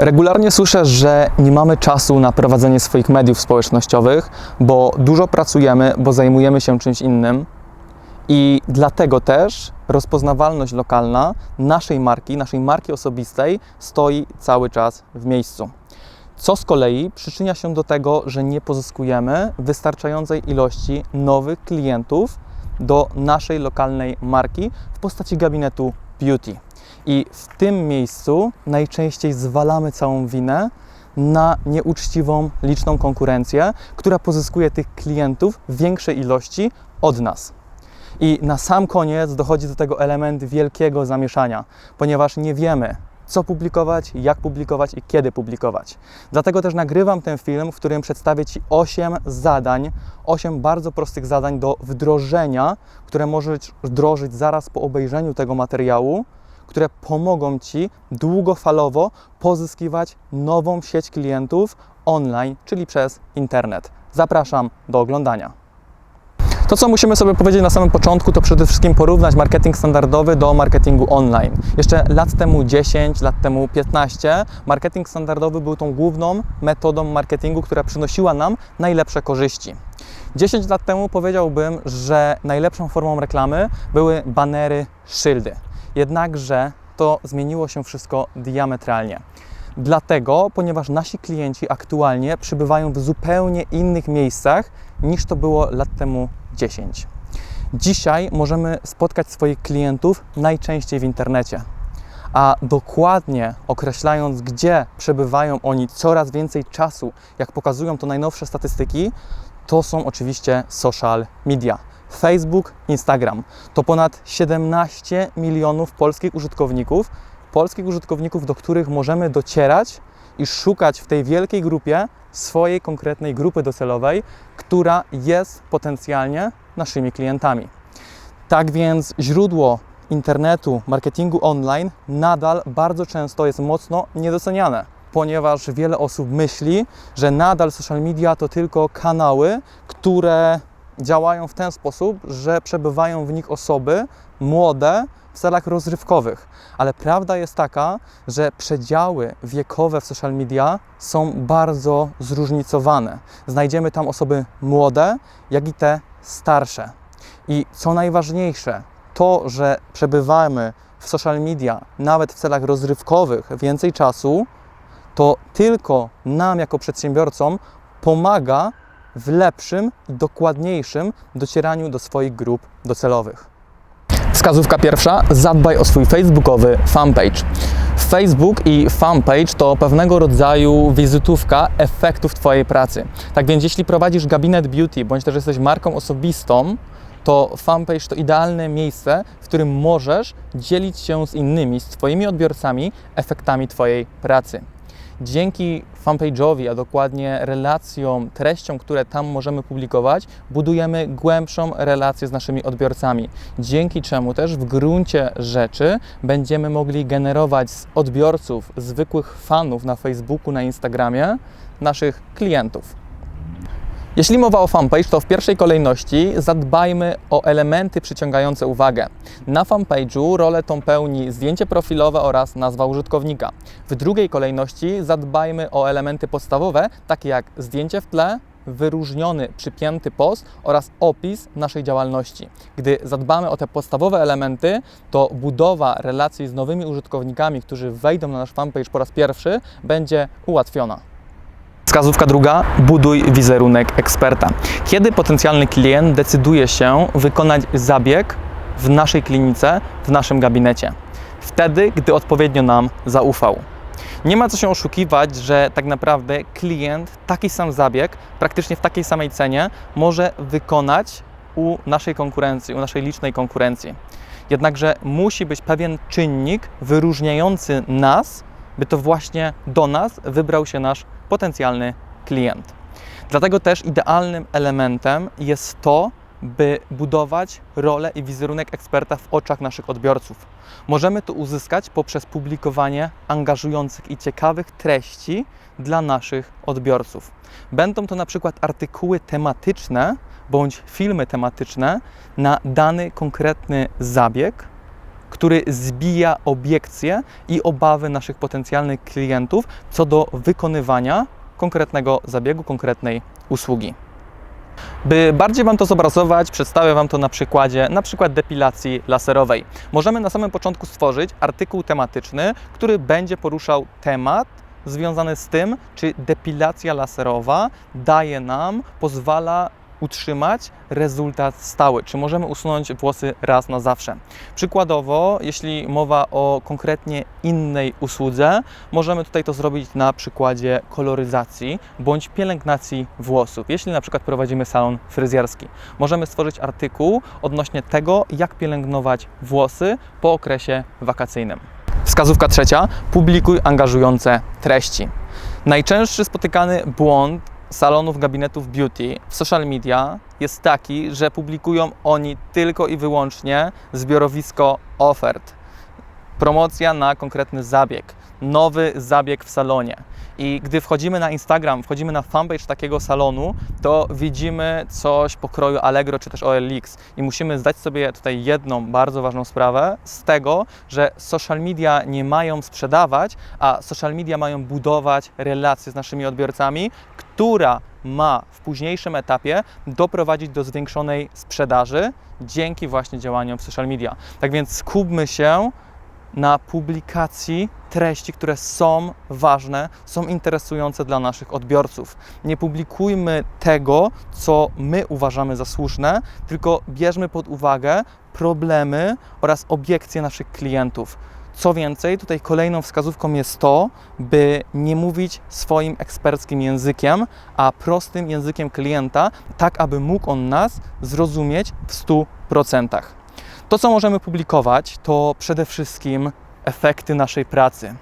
Regularnie słyszę, że nie mamy czasu na prowadzenie swoich mediów społecznościowych, bo dużo pracujemy, bo zajmujemy się czymś innym. I dlatego też rozpoznawalność lokalna naszej marki, naszej marki osobistej stoi cały czas w miejscu. Co z kolei przyczynia się do tego, że nie pozyskujemy wystarczającej ilości nowych klientów do naszej lokalnej marki w postaci gabinetu beauty. I w tym miejscu najczęściej zwalamy całą winę na nieuczciwą, liczną konkurencję, która pozyskuje tych klientów w większej ilości od nas. I na sam koniec dochodzi do tego element wielkiego zamieszania, ponieważ nie wiemy, co publikować, jak publikować i kiedy publikować. Dlatego też nagrywam ten film, w którym przedstawię Ci 8 zadań, 8 bardzo prostych zadań do wdrożenia, które możesz wdrożyć zaraz po obejrzeniu tego materiału, które pomogą Ci długofalowo pozyskiwać nową sieć klientów online, czyli przez internet. Zapraszam do oglądania. To, co musimy sobie powiedzieć na samym początku, to przede wszystkim porównać marketing standardowy do marketingu online. Jeszcze lat temu 10, lat temu 15, marketing standardowy był tą główną metodą marketingu, która przynosiła nam najlepsze korzyści. 10 lat temu powiedziałbym, że najlepszą formą reklamy były banery, szyldy. Jednakże to zmieniło się wszystko diametralnie. Dlatego, ponieważ nasi klienci aktualnie przybywają w zupełnie innych miejscach niż to było lat temu 10. Dzisiaj możemy spotkać swoich klientów najczęściej w internecie. A dokładnie określając, gdzie przebywają oni coraz więcej czasu, jak pokazują to najnowsze statystyki, to są oczywiście social media. Facebook, Instagram. To ponad 17 milionów polskich użytkowników, polskich użytkowników, do których możemy docierać i szukać w tej wielkiej grupie swojej konkretnej grupy docelowej, która jest potencjalnie naszymi klientami. Tak więc źródło internetu, marketingu online nadal bardzo często jest mocno niedoceniane, ponieważ wiele osób myśli, że nadal social media to tylko kanały, które działają w ten sposób, że przebywają w nich osoby młode w celach rozrywkowych. Ale prawda jest taka, że przedziały wiekowe w social media są bardzo zróżnicowane. Znajdziemy tam osoby młode, jak i te starsze. I co najważniejsze, to, że przebywamy w social media nawet w celach rozrywkowych więcej czasu, to tylko nam jako przedsiębiorcom pomaga w lepszym i dokładniejszym docieraniu do swoich grup docelowych. Wskazówka pierwsza: zadbaj o swój facebookowy fanpage. Facebook i fanpage to pewnego rodzaju wizytówka efektów Twojej pracy. Tak więc, jeśli prowadzisz gabinet beauty bądź też jesteś marką osobistą, to fanpage to idealne miejsce, w którym możesz dzielić się z innymi, z Twoimi odbiorcami, efektami Twojej pracy dzięki fanpage'owi, a dokładnie relacjom, treściom, które tam możemy publikować, budujemy głębszą relację z naszymi odbiorcami. Dzięki czemu też w gruncie rzeczy będziemy mogli generować z odbiorców, zwykłych fanów na Facebooku, na Instagramie, naszych klientów. Jeśli mowa o fanpage, to w pierwszej kolejności zadbajmy o elementy przyciągające uwagę. Na fanpage'u rolę tą pełni zdjęcie profilowe oraz nazwa użytkownika. W drugiej kolejności zadbajmy o elementy podstawowe, takie jak zdjęcie w tle, wyróżniony, przypięty post oraz opis naszej działalności. Gdy zadbamy o te podstawowe elementy, to budowa relacji z nowymi użytkownikami, którzy wejdą na nasz fanpage po raz pierwszy, będzie ułatwiona. Wskazówka druga: buduj wizerunek eksperta. Kiedy potencjalny klient decyduje się wykonać zabieg w naszej klinice, w naszym gabinecie? Wtedy, gdy odpowiednio nam zaufał. Nie ma co się oszukiwać, że tak naprawdę klient taki sam zabieg, praktycznie w takiej samej cenie, może wykonać u naszej konkurencji, u naszej licznej konkurencji. Jednakże musi być pewien czynnik wyróżniający nas, by to właśnie do nas wybrał się nasz potencjalny klient. Dlatego też idealnym elementem jest to, by budować rolę i wizerunek eksperta w oczach naszych odbiorców. Możemy to uzyskać poprzez publikowanie angażujących i ciekawych treści dla naszych odbiorców. Będą to na przykład artykuły tematyczne bądź filmy tematyczne na dany konkretny zabieg który zbija obiekcje i obawy naszych potencjalnych klientów co do wykonywania konkretnego zabiegu, konkretnej usługi. By bardziej Wam to zobrazować, przedstawię Wam to na przykładzie na przykład depilacji laserowej. Możemy na samym początku stworzyć artykuł tematyczny, który będzie poruszał temat związany z tym, czy depilacja laserowa daje nam, pozwala utrzymać rezultat stały, czy możemy usunąć włosy raz na zawsze. Przykładowo, jeśli mowa o konkretnie innej usłudze, możemy tutaj to zrobić na przykładzie koloryzacji bądź pielęgnacji włosów. Jeśli na przykład prowadzimy salon fryzjerski, możemy stworzyć artykuł odnośnie tego, jak pielęgnować włosy po okresie wakacyjnym. Wskazówka trzecia: publikuj angażujące treści. Najczęstszy spotykany błąd salonów, gabinetów beauty w social media jest taki, że publikują oni tylko i wyłącznie zbiorowisko ofert. Promocja na konkretny zabieg, nowy zabieg w salonie. I gdy wchodzimy na Instagram, wchodzimy na fanpage takiego salonu, to widzimy coś pokroju Allegro czy też OLX. I musimy zdać sobie tutaj jedną bardzo ważną sprawę z tego, że social media nie mają sprzedawać, a social media mają budować relacje z naszymi odbiorcami, która ma w późniejszym etapie doprowadzić do zwiększonej sprzedaży dzięki właśnie działaniom w social media. Tak więc skupmy się na publikacji treści, które są ważne, są interesujące dla naszych odbiorców. Nie publikujmy tego, co my uważamy za słuszne, tylko bierzmy pod uwagę problemy oraz obiekcje naszych klientów. Co więcej, tutaj kolejną wskazówką jest to, by nie mówić swoim eksperckim językiem, a prostym językiem klienta, tak aby mógł on nas zrozumieć w 100%. To, co możemy publikować, to przede wszystkim efekty naszej pracy.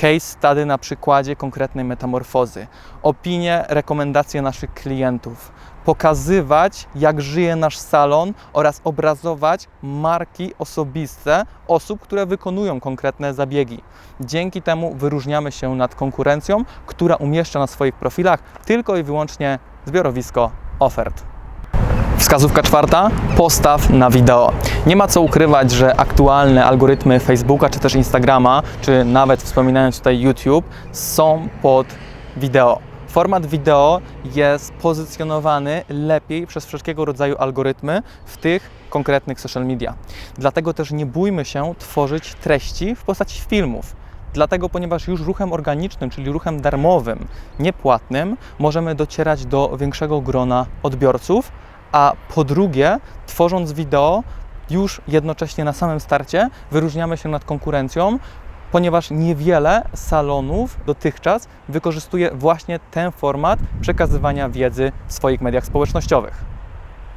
Case study na przykładzie konkretnej metamorfozy, opinie, rekomendacje naszych klientów, pokazywać, jak żyje nasz salon oraz obrazować marki osobiste osób, które wykonują konkretne zabiegi. Dzięki temu wyróżniamy się nad konkurencją, która umieszcza na swoich profilach tylko i wyłącznie zbiorowisko ofert. Wskazówka czwarta: postaw na wideo. Nie ma co ukrywać, że aktualne algorytmy Facebooka czy też Instagrama, czy nawet wspominając tutaj YouTube, są pod wideo. Format wideo jest pozycjonowany lepiej przez wszelkiego rodzaju algorytmy w tych konkretnych social media. Dlatego też nie bójmy się tworzyć treści w postaci filmów. Dlatego, ponieważ już ruchem organicznym, czyli ruchem darmowym, niepłatnym, możemy docierać do większego grona odbiorców, a po drugie, tworząc wideo, już jednocześnie na samym starcie wyróżniamy się nad konkurencją, ponieważ niewiele salonów dotychczas wykorzystuje właśnie ten format przekazywania wiedzy w swoich mediach społecznościowych.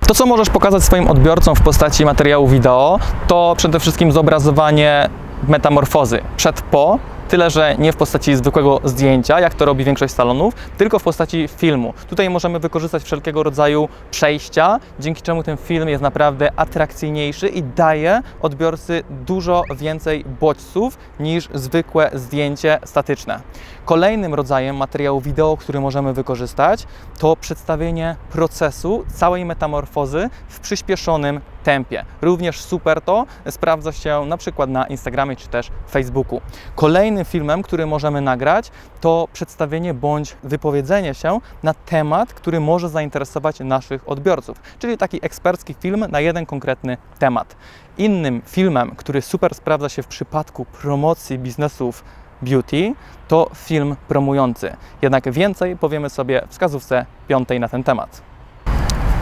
To, co możesz pokazać swoim odbiorcom w postaci materiału wideo, to przede wszystkim zobrazowanie metamorfozy przed po, tyle że nie w postaci zwykłego zdjęcia, jak to robi większość salonów, tylko w postaci filmu. Tutaj możemy wykorzystać wszelkiego rodzaju przejścia, dzięki czemu ten film jest naprawdę atrakcyjniejszy i daje odbiorcy dużo więcej bodźców niż zwykłe zdjęcie statyczne. Kolejnym rodzajem materiału wideo, który możemy wykorzystać, to przedstawienie procesu całej metamorfozy w przyspieszonym tempie. Również super to sprawdza się na przykład na Instagramie czy też Facebooku. Kolejnym filmem, który możemy nagrać, to przedstawienie bądź wypowiedzenie się na temat, który może zainteresować naszych odbiorców, czyli taki ekspercki film na jeden konkretny temat. Innym filmem, który super sprawdza się w przypadku promocji biznesów beauty, to film promujący. Jednak więcej powiemy sobie w wskazówce piątej na ten temat.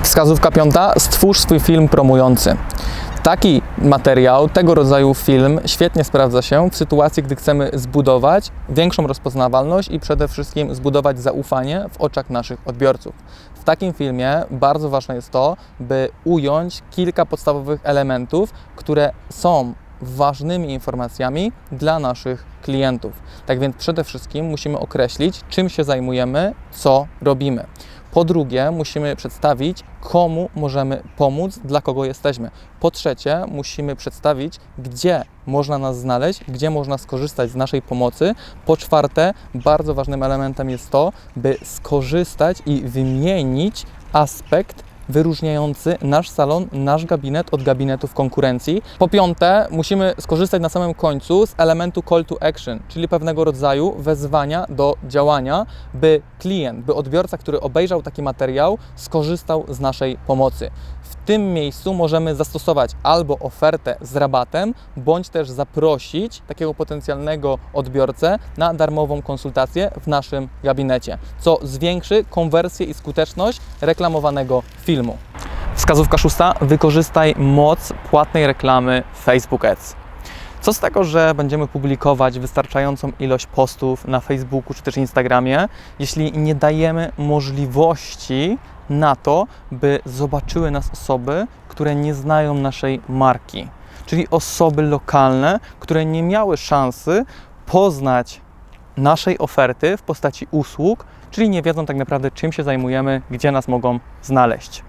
Wskazówka piąta: stwórz swój film promujący. Taki materiał, tego rodzaju film świetnie sprawdza się w sytuacji, gdy chcemy zbudować większą rozpoznawalność i przede wszystkim zbudować zaufanie w oczach naszych odbiorców. W takim filmie bardzo ważne jest to, by ująć kilka podstawowych elementów, które są ważnymi informacjami dla naszych klientów. Tak więc przede wszystkim musimy określić, czym się zajmujemy, co robimy. Po drugie, musimy przedstawić, komu możemy pomóc, dla kogo jesteśmy. Po trzecie, musimy przedstawić, gdzie można nas znaleźć, gdzie można skorzystać z naszej pomocy. Po czwarte, bardzo ważnym elementem jest to, by skorzystać i wymienić aspekt wyróżniający nasz salon, nasz gabinet od gabinetów konkurencji. Po piąte, musimy skorzystać na samym końcu z elementu call to action, czyli pewnego rodzaju wezwania do działania, by klient, by odbiorca, który obejrzał taki materiał, skorzystał z naszej pomocy. W tym miejscu możemy zastosować albo ofertę z rabatem, bądź też zaprosić takiego potencjalnego odbiorcę na darmową konsultację w naszym gabinecie, co zwiększy konwersję i skuteczność reklamowanego filmu. Wskazówka szósta: wykorzystaj moc płatnej reklamy Facebook Ads. Co z tego, że będziemy publikować wystarczającą ilość postów na Facebooku czy też Instagramie, jeśli nie dajemy możliwości na to, by zobaczyły nas osoby, które nie znają naszej marki, czyli osoby lokalne, które nie miały szansy poznać naszej oferty w postaci usług, czyli nie wiedzą tak naprawdę, czym się zajmujemy, gdzie nas mogą znaleźć.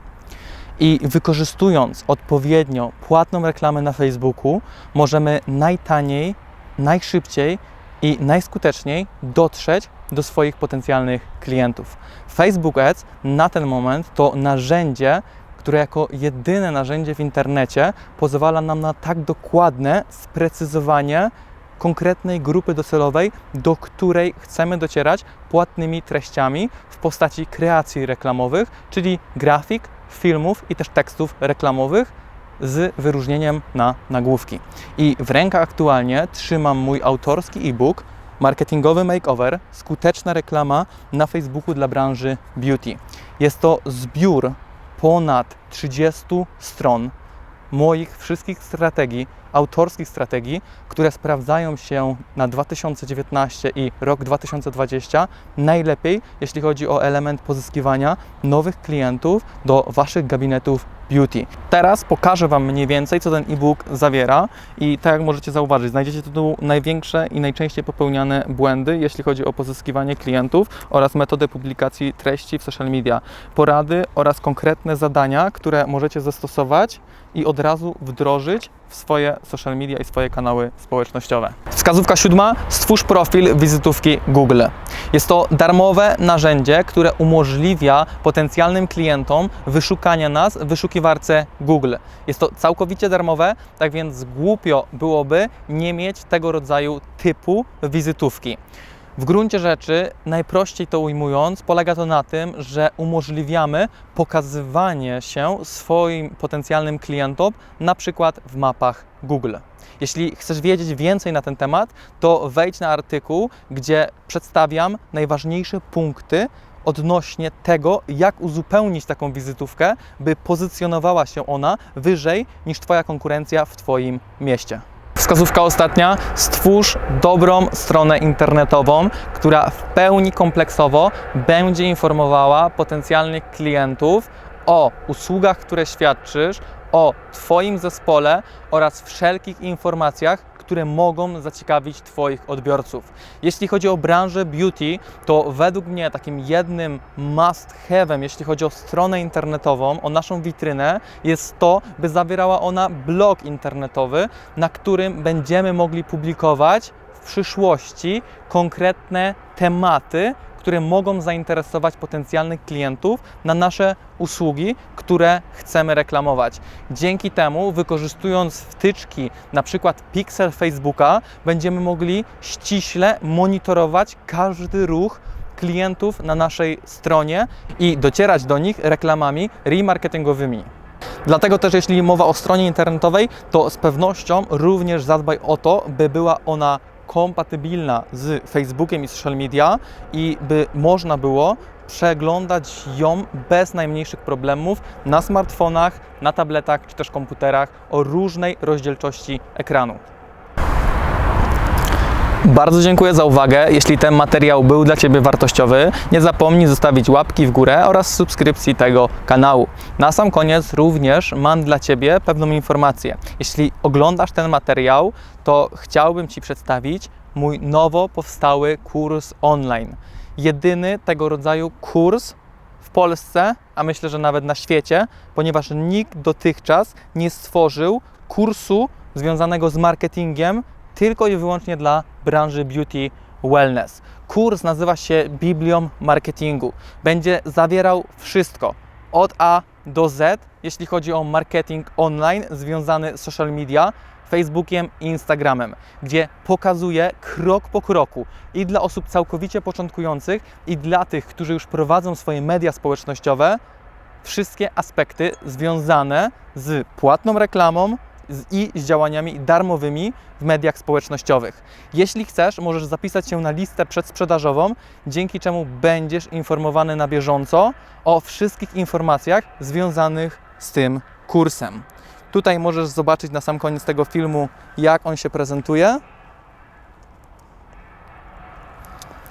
I wykorzystując odpowiednio płatną reklamę na Facebooku, możemy najtaniej, najszybciej i najskuteczniej dotrzeć do swoich potencjalnych klientów. Facebook Ads na ten moment to narzędzie, które jako jedyne narzędzie w internecie pozwala nam na tak dokładne sprecyzowanie konkretnej grupy docelowej, do której chcemy docierać płatnymi treściami w postaci kreacji reklamowych, czyli grafik, filmów i też tekstów reklamowych z wyróżnieniem na nagłówki. I w rękach aktualnie trzymam mój autorski e-book Marketingowy Makeover Skuteczna reklama na Facebooku dla branży beauty. Jest to zbiór ponad 30 stron moich wszystkich strategii, autorskich strategii, które sprawdzają się na 2019 i rok 2020 najlepiej, jeśli chodzi o element pozyskiwania nowych klientów do Waszych gabinetów beauty. Teraz pokażę Wam mniej więcej, co ten e-book zawiera i tak jak możecie zauważyć, znajdziecie tu największe i najczęściej popełniane błędy, jeśli chodzi o pozyskiwanie klientów oraz metodę publikacji treści w social media, porady oraz konkretne zadania, które możecie zastosować i od razu wdrożyć w swoje social media i swoje kanały społecznościowe. Wskazówka siódma: stwórz profil wizytówki Google. Jest to darmowe narzędzie, które umożliwia potencjalnym klientom wyszukania nas w wyszukiwarce Google. Jest to całkowicie darmowe, tak więc głupio byłoby nie mieć tego rodzaju typu wizytówki. W gruncie rzeczy, najprościej to ujmując, polega to na tym, że umożliwiamy pokazywanie się swoim potencjalnym klientom, na przykład w mapach Google. Jeśli chcesz wiedzieć więcej na ten temat, to wejdź na artykuł, gdzie przedstawiam najważniejsze punkty odnośnie tego, jak uzupełnić taką wizytówkę, by pozycjonowała się ona wyżej niż Twoja konkurencja w Twoim mieście. Wskazówka ostatnia: stwórz dobrą stronę internetową, która w pełni kompleksowo będzie informowała potencjalnych klientów o usługach, które świadczysz, o Twoim zespole oraz wszelkich informacjach, które mogą zaciekawić Twoich odbiorców. Jeśli chodzi o branżę beauty, to według mnie takim jednym must have'em, jeśli chodzi o stronę internetową, o naszą witrynę, jest to, by zawierała ona blog internetowy, na którym będziemy mogli publikować w przyszłości konkretne tematy, które mogą zainteresować potencjalnych klientów na nasze usługi, które chcemy reklamować. Dzięki temu, wykorzystując wtyczki, na przykład Pixel Facebooka, będziemy mogli ściśle monitorować każdy ruch klientów na naszej stronie i docierać do nich reklamami remarketingowymi. Dlatego też, jeśli mowa o stronie internetowej, to z pewnością również zadbaj o to, by była ona kompatybilna z Facebookiem i social media i by można było przeglądać ją bez najmniejszych problemów na smartfonach, na tabletach czy też komputerach o różnej rozdzielczości ekranu. Bardzo dziękuję za uwagę. Jeśli ten materiał był dla Ciebie wartościowy, nie zapomnij zostawić łapki w górę oraz subskrypcji tego kanału. Na sam koniec również mam dla Ciebie pewną informację. Jeśli oglądasz ten materiał, to chciałbym Ci przedstawić mój nowo powstały kurs online. Jedyny tego rodzaju kurs w Polsce, a myślę, że nawet na świecie, ponieważ nikt dotychczas nie stworzył kursu związanego z marketingiem tylko i wyłącznie dla branży beauty wellness. Kurs nazywa się Biblią Marketingu. Będzie zawierał wszystko. od A do Z, jeśli chodzi o marketing online związany z social media, Facebookiem i Instagramem, gdzie pokazuję krok po kroku i dla osób całkowicie początkujących, i dla tych, którzy już prowadzą swoje media społecznościowe, wszystkie aspekty związane z płatną reklamą i z działaniami darmowymi w mediach społecznościowych. Jeśli chcesz, możesz zapisać się na listę przedsprzedażową, dzięki czemu będziesz informowany na bieżąco o wszystkich informacjach związanych z tym kursem. Tutaj możesz zobaczyć na sam koniec tego filmu, jak on się prezentuje.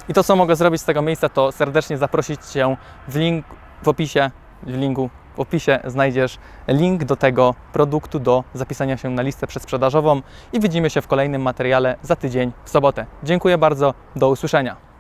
I to, co mogę zrobić z tego miejsca, to serdecznie zaprosić Cię w link w opisie, w linku w opisie znajdziesz link do tego produktu, do zapisania się na listę przedsprzedażową i widzimy się w kolejnym materiale za tydzień w sobotę. Dziękuję bardzo, do usłyszenia.